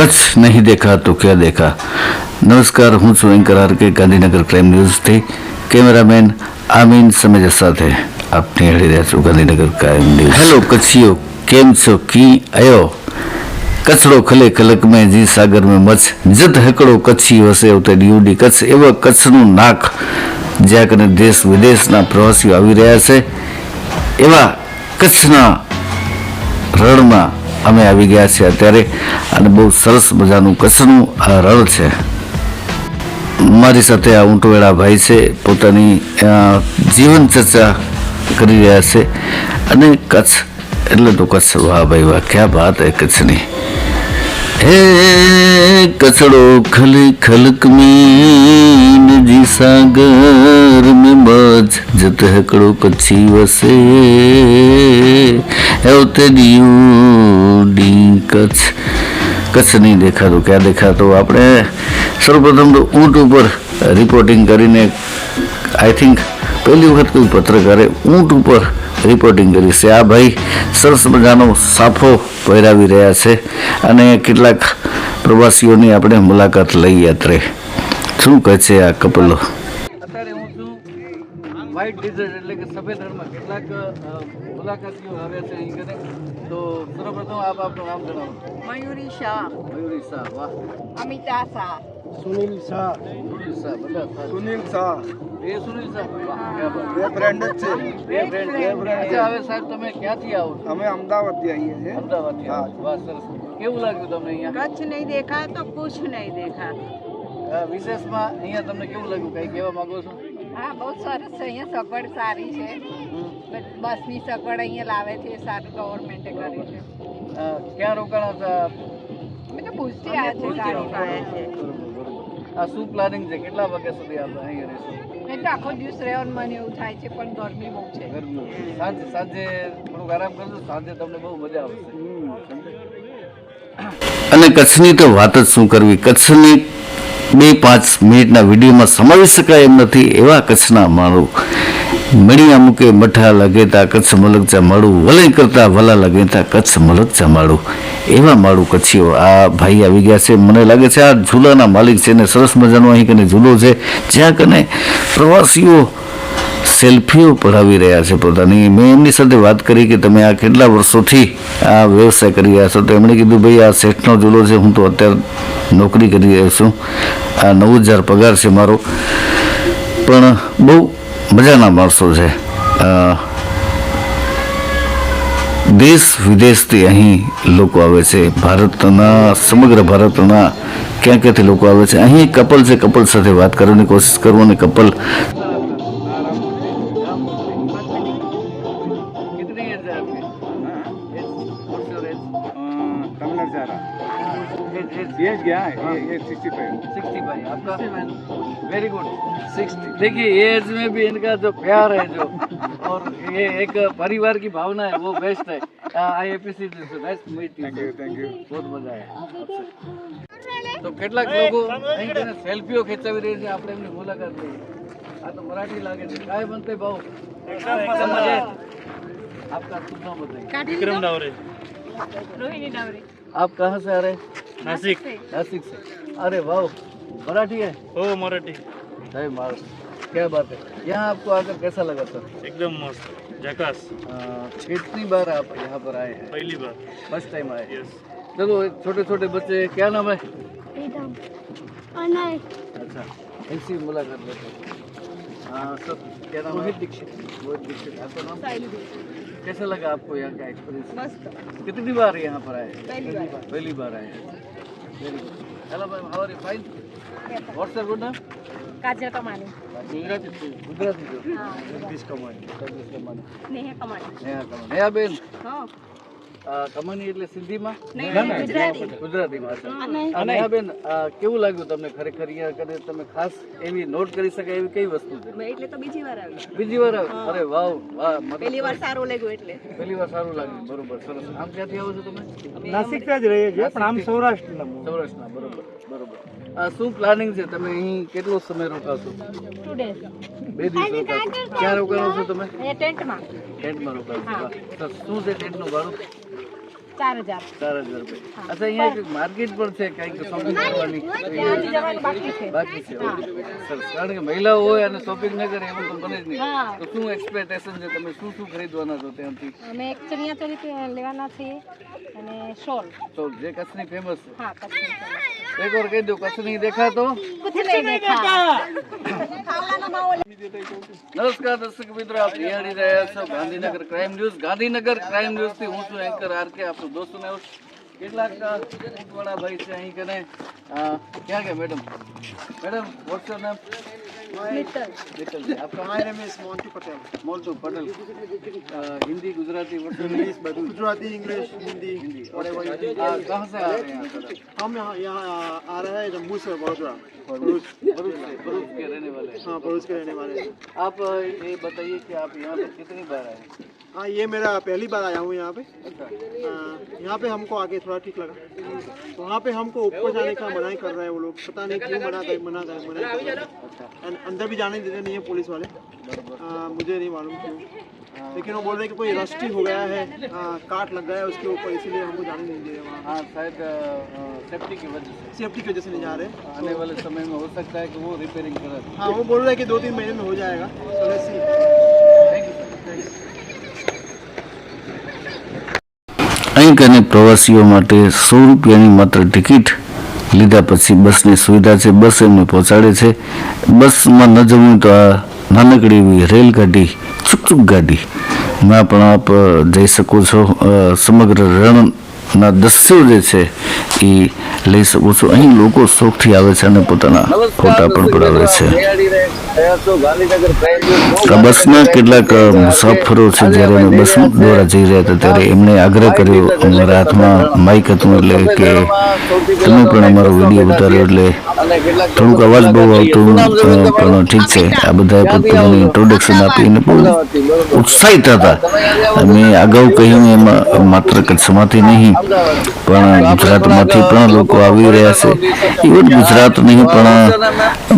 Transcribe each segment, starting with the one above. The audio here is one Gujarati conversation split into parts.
કચ્છ નહીં દેખા તો ક્યાં દેખા? નમસ્કાર, હું છું anchor R K Gandhinagar crime ન્યૂઝથી cameraman Amin Sameja સાથે આપ નિહાળી રહ્યા છું ગાંધીનગર ક્રાઇમ ન્યૂઝ. હેલો, કચ્છીઓ, કેમ છો? કી આયો? કચરો ખલે ખલક મેં જી સાગર મેં મચ્છ. જત હકડો કચ્છી વસે ઉતે ડીયુડી કચ્છ. એવા કચ્છનું નાક જ્યાં કને દેશ વિદેશના પ્રવાસીઓ આવી રહ્યા છે. એવા કચ્છના રણમાં અમે આવી ગયા છીએ અત્યારે અને બહુ સરસ મજાનું કચ્છનું આ રણ છે. મારી સાથે આ ઊંટવેળા ભાઈ છે, પોતાની જીવન ચર્ચા કરી રહ્યા છે અને કચ્છ, એટલે તો કચ્છ, વાહ ભાઈ વાહ, ક્યાં વાત હે કચ્છની. હે કચડો ખલી ખલક મીન, જી સાગર મેં બજ જત હકડો કચ્છી વસે. હેવતેજ યુ ડી કચ્છ કચ્છ નહીં દેખાતું, ક્યાં દેખાતું? આપણે સર્વપ્રથમ તો ઊંટ ઉપર રિપોર્ટિંગ કરીને આઈ થિંક પહેલી વખત કોઈ પત્રકારે ઊંટ ઉપર રિપોર્ટિંગ કરી છે. આ ભાઈ સરસ મજાનો સાફો પહેરાવી રહ્યા છે અને કેટલાક પ્રવાસીઓની આપણે મુલાકાત લઈ યાત્રે. શું કહે છે આ કપલો? વ્હાઇટ ડિઝર્ટ એટલે કે સફેદ રણમાં કેટલાક અ, મુલાકાતીઓ આવ્યા છે અહીં કને તો સર્વપ્રથમ આપ આપનું નામ જણાવો. મયુરી શાહ. મયુરી શાહ વાહ. અમિતા શાહ. સુનિલ શાહ. સુનિલ શાહ બધા શાહ. સુનિલ શાહ. એ સુનિલ શાહ? વાહ ક્યાં બાત. બે ફ્રેન્ડ જ છે. બે friend, બે friend. અચ્છા હવે સાહેબ તમે ક્યાંથી આવો છો? અમે અમદાવાદથી આવીએ છીએ. અમદાવાદથી આવો છો. વાહ સરસ. કેવું લાગ્યું તમને અહીંયા? કચ્છ નહીં દેખા તો કુછ નહીં દેખા અ, વિશેષમાં અહીંયા તમને કેવું લાગ્યું? કંઈ કહેવા માંગો છો? હા બહુ સરસ છે અહીંયા સગવડ સારી છે. બસ- બસની સગવડ અહીંયા લાવે છે સારું ગવર્મેન્ટે કર્યું છે. ક્યાં રોકાણો હતા મેં તો પૂછતી આવ્યા છે ગાડી પાસે છે. આ શું પ્લાનિંગ છે? કેટલા વાગ્યા સુધી આપણે અહીંયા રહીશું? તો આખો દિવસ રહેવાનું મને એવું થાય છે પણ ગરમી બહુ છે. ગરમી સાંજે સાંજે થોડુંક આરામ કરજો સાંજે તમને બહુ મજા આવશે. અને કચ્છની તો વાત જ શું કરવી? કચ્છની બે પાંચ મિનિટના વિડીયોમાં સમાવી શકાય એમ નથી એવા કચ્છના માળું. મણિયા મૂકે મઠા લગેતા કચ્છ મલકચા માળું વલય કરતા વલા લગેતા કચ્છ મલકચા માળું એવા માળું કચ્છીઓ આ ભાઈ આવી ગયા છે. મને લાગે છે આ ઝૂલાના માલિક છે ને સરસ મજાનો અહીં કને ઝૂલો છે. જ્યાં કને પ્રવાસીઓ સેલ્ફીઓ પડાવી રહ્યા છે પોતાની. મેં એમની સાથે વાત કરી કે તમે આ કેટલા વર્ષોથી આ વ્યવસાય કરી રહ્યા છો? તો એમણે કીધું, ભાઈ, આ શેઠનો જુલો છે, હું તો અત્યારે નોકરી કરી રહ્યો છું. આ નવ હજાર પગાર છે મારો. પણ બહુ મજાના માણસો છે. દેશ વિદેશથી અહીં લોકો આવે છે. ભારતના, સમગ્ર ભારતના ક્યાં ક્યાંથી લોકો આવે છે? અહીં કપલ છે, કપલ સાથે વાત કરવાની કોશિશ કરું અને કપલ आपकी age what's your age Kannada जा रहा एज एज ये क्या है ये सिक्सटी फाइव सिक्सटी फाइव आपका वेरी गुड सिक्सटी देखिए ये एज में भी इनका जो प्यार है जो और ये एक परिवार की भावना है वो बेस्ट है I appreciate this nice to meet thank you thank you बहुत मजा आया आपसे તો કેટલાક લોકો અહીં તેને સેલ્ફીઓ ખેંચાવી રહી છે આપણે એમની મુલાકાત લઈએ આ તો મરાઠી લાગે છે કાય બનતે ભાવ एकदम मजेत. आपका शुभ नाम बताइए विक्रम डावरे। रोहिणी डावरे। आप कहाँ से आ रहे नासिक। नासिक से। अरे वाह मराठी है? ओ मराठी। जय महाराज क्या बात है। यहाँ आपको आकर कैसा लगा सर? एकदम मस्त जकास कितनी बार आप यहाँ पर आए हैं? पहली बार। फ़र्स्ट टाइम आए चलो छोटे छोटे बच्चे क्या नाम है? अच्छा इनसे मुलाकात लेते हैं। सब क्या नाम है? दीक्षित। बहुत दीक्षित आपका नाम? कैसा लगा आपको यहाँ का एक्सपीरियंस मस्त। कितनी बार यहाँ पर आए? पहली बार। आए। Hello ma'am fine what's your good नाम काजल कमानी। गुजराती गुजराती हाँ। कमानी कमानी नेहा कमानी। नेहा कमानी. नेहा बेन? हाँ। કમાણી એટલે સિંધીમાં? ગુજરાતી. ગુજરાતીમાં અને બેન કેવું લાગ્યું તમને ખરેખર? અહીંયા કને તમે ખાસ એવી નોટ કરી શકાય એવી કઈ વસ્તુ છે? એટલે તો બીજી વાર આવી. બીજી વાર આવી? અરે વાવ વાહ પહેલી વાર સારું લાગ્યું એટલે. પહેલી વાર સારું લાગ્યું બરોબર સરસ. આમ ક્યાંથી આવો છો તમે? નાસિક જ રહીએ છીએ પણ આમ સૌરાષ્ટ્રના સૌરાષ્ટ્રના બરોબર બરોબર. આ શું પ્લાનિંગ છે? તમે અહીં કેટલો સમય રોકાશો? બે દિવસ રોકાશો. ક્યાં રોકાશો છો તમે? એ ટેન્ટમાં. ટેન્ટમાં રોકાશો શું છે ટેન્ટનું ભાડું? ચાર હજાર. ચાર હજાર રૂપિયા. અચ્છા અહીંયા એક માર્કેટ પણ છે કંઈક શોપિંગ કરવાની. બાકી છે. સરસ. કારણ કે મહિલાઓ હોય અને શોપિંગ ન કરે એવું તો બને જ નહીં. તો શું એક્સપેક્ટેશન છે? તમે શું શું ખરીદવાના છો ત્યાંથી? અમે એક ચણિયા ચોળી લેવાના છીએ અને શોલ. તો જે કચ્છની ફેમસ છે. હા કચ્છની ચોળી. એક વાર કહી દો કચ્છ નહીં तो कुछ नहीं देखा નમસ્કાર દર્શક મિત્રો આપ નિહાળી રહ્યા છો Gandhinagar crime news. Gandhinagar crime ન્યૂઝથી હું છું એન્કર આર કે આપણું દોસ્તોને કેટલાક ઉંટવાળા ભાઈ છે અહીં કને. ક્યાં ગયા madam? Madam what's યોર નામ મિત્તલ जी आपका my name is Montu Patel Montu Patel a, Hindi Gujarati English Gujarati English Hindi Hindi और आ, कहाँ से आ रहे हैं आप सर? हम यहाँ यहाँ आ रहे हैं जम्मू से वडोदरा भरूच भरूच से भरूच के रहने वाले हैं हाँ पड़ोस के रहने वाले हैं आप अ, ये बताइए कि आप यहाँ पर कितनी बार आए हाँ ये मेरा पहली बार आया हूँ यहाँ पे अच्छा हाँ, यहाँ पे हमको आगे थोड़ा ठीक लगा तो वहाँ पे हमको ऊपर जाने का मना ही कर रहे हैं वो लोग पता नहीं क्यों मना कर मना कर मना कर रहे हैं And अंदर भी जाने देते नहीं है पुलिस वाले हाँ, मुझे नहीं मालूम क्यों लेकिन वो बोल रहे हैं कि कोई रस्टी हो गया है हाँ, काट लग गया है उसके ऊपर इसीलिए हमको जाने नहीं दे रहे वहाँ हाँ शायद सेफ्टी की वजह से सेफ्टी की वजह से नहीं जा रहे आने वाले समय में हो सकता है कि वो रिपेयरिंग करा दे हाँ वो बोल रहे हैं कि दो तीन महीने में हो जाएगा तो let's see. थैंक यू અહીં કને પ્રવાસીઓ માટે સો રૂપિયાની માત્ર ટિકિટ લીધા પછી બસની સુવિધા છે, બસ એમને પહોંચાડે છે. બસમાં ન જવું તો આ નાનકડી એવી રેલગાડી ચૂક ગાડી. માં પણ આપ જઈ શકો છો. સમગ્ર રણના દસ્યો જે છે, એ લઈ શકો છો. અહીં લોકો શોખથી આવે છે અને પોતાના ફોટા પણ પડાવે છે. બસના કેટલાક મુસાફરો છે જ્યારે અમે બસ દ્વારા જઈ રહ્યા હતા ત્યારે એમણે આગ્રહ કર્યો. અમારા હાથમાં માઇક હતું એટલે કે તમે પણ અમારો વીડિયો ઉતાર્યો એટલે થોડુંક અવાજ બહુ આવતું પણ ઠીક છે. આ બધાએ પોતાનું ઇન્ટ્રોડક્શન આપીને બહુ ઉત્સાહિત હતા. અમે અગાઉ કહ્યું એમાં, માત્ર કચ્છમાંથી નહીં, પણ ગુજરાતમાંથી પણ લોકો આવી રહ્યા છે. ઇવન ગુજરાત નહીં, પણ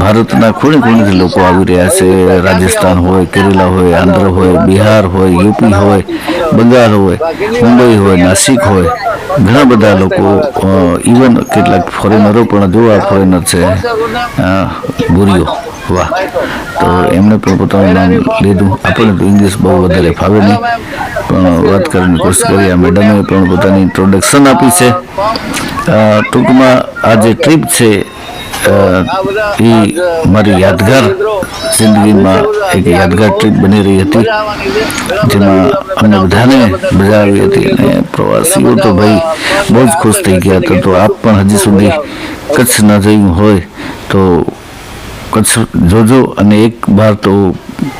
ભારતના ખૂણે ખૂણેથી લોકો આવી રહ્યા છે રાજસ્થાન હોય કેરલા હોય આંધ્ર હોય બિહાર હોય યુપી હોય બંગાળ હોય મુંબઈ હોય નાસિક હોય ઘણા બધા લોકો ઇવન કેટલાક ફોરેનરો પણ જોવા ફોરેનર છે. અ, ગુરીઓ વાહ. તો એમણે પણ પોતાનું નામ લીધું. આપણને તો ઇંગ્લિશ બહુ વધારે ફાવે નહીં. પણ વાત કરવાની કોશિશ કરી આ મેડમે પણ પોતાની ઇન્ટ્રોડક્શન આપી છે. ટૂંકમાં આ જે ટ્રીપ છે એ મારી યાદગાર જિંદગીમાં એક યાદગાર ટ્રીપ બની રહી હતી, જેમાં અમને બધાને મજા આવી હતી અને પ્રવાસીઓ તો ભાઈ બહુ જ ખુશ થઈ ગયા હતા. તો આપ પણ હજી સુધી કચ્છ ન જઈ હોય તો કચ્છ જોજો અને એક બાર તો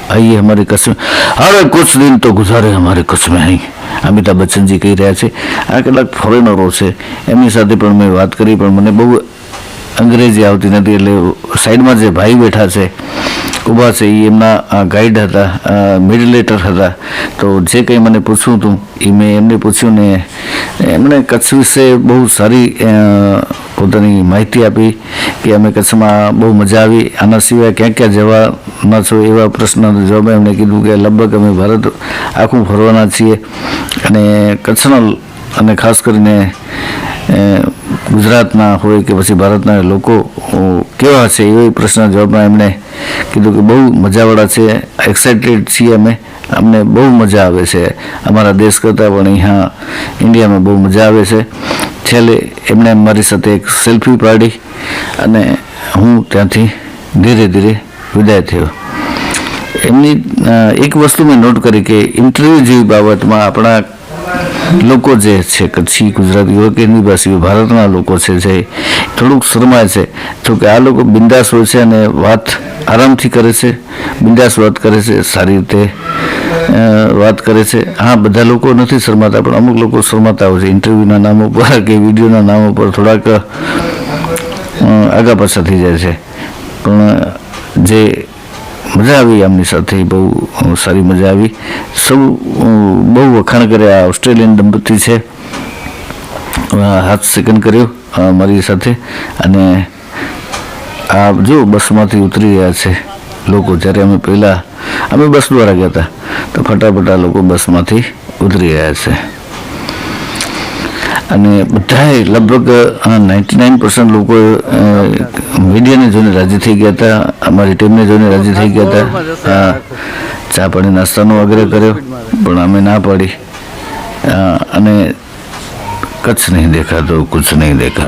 આઈએ અમારે કચ્છ મેં. હવે કુછ દિન તો ગુજારે અમારે કચ્છ મેં અહીં. અમિતાભ બચ્ચનજી કહી રહ્યા છે, આ કેટલાક ફોરેનરો છે. એમની સાથે પણ મેં વાત કરી, પણ મને બહુ અંગ્રેજી આવતી નથી એટલે સાઈડમાં જે ભાઈ બેઠા છે, ઊભા છે એ એમના ગાઈડ હતા મિડલેટર હતા. તો જે કંઈ મને પૂછવું હતું એ મેં એમને પૂછ્યું ને એમણે કચ્છ વિશે બહુ સારી પોતાની માહિતી આપી કે અમે કચ્છમાં બહુ મજા આવી. આના સિવાય ક્યાં ક્યાં જવાના છો એવા પ્રશ્નનો જવાબ એમણે કીધું કે લગભગ અમે ભારત આખું ફરવાના છીએ. અને કચ્છના, અને ખાસ કરીને ગુજરાતના હોય કે પછી ભારતના લોકો કેવા છે એ પ્રશ્નના જવાબમાં એમણે કીધું કે બહુ મજાવાળા છે એક્સાઇટેડ છીએ અમે. અમને બહુ મજા આવે છે અમારા દેશ કરતાં પણ અહીંયા ઇન્ડિયામાં બહુ મજા આવે છે. છેલ્લે એમણે મારી સાથે એક સેલ્ફી પાડી અને હું ત્યાંથી ધીરે ધીરે વિદાય થયો. એમની એક વસ્તુ મેં નોટ કરી કે ઇન્ટરવ્યૂ જેવી બાબતમાં આપણા લોકો જે છે, કચ્છી, ગુજરાતી હોય કે નિવાસીઓ ભારતના લોકો છે, જે થોડુંક શરમાય છે. તો કે આ લોકો બિંદાસ હોય છે અને વાત આરામથી કરે છે, બિંદાસ વાત કરે છે, સારી રીતે વાત કરે છે. હા, બધા લોકો નથી શરમાતા, પણ અમુક લોકો શરમાતા હોય છે, ઇન્ટરવ્યૂના નામ ઉપર કે વિડીયોના નામ ઉપર થોડાક આગા પાછા થઈ જાય છે. પણ જે મજા આવી આમની સાથે, બહુ સારી મજા આવી. સૌ બહુ વખાણ કર્યા, ઓસ્ટ્રેલિયન દંપતી છે. હાથ સેકન્ડ કર્યો મારી સાથે. અને આ જો બસમાંથી ઉતરી રહ્યા છે લોકો, જ્યારે અમે પહેલાં, અમે બસ દ્વારા ગયા હતા, તો ફટાફટ આ લોકો બસમાંથી ઉતરી રહ્યા છે. અને બધાએ લગભગ નાઇન્ટી નાઇન પર્સન્ટ લોકો મીડિયાને જોઈને રાજી થઈ ગયા હતા અમારી ટીમને જોઈને રાજી થઈ ગયા હતા. હા ચા પાણી નાસ્તાનો આગ્રહ કર્યો પણ અમે ના પાડી. અને કચ્છ નહીં દેખા તો કુછ નહીં દેખા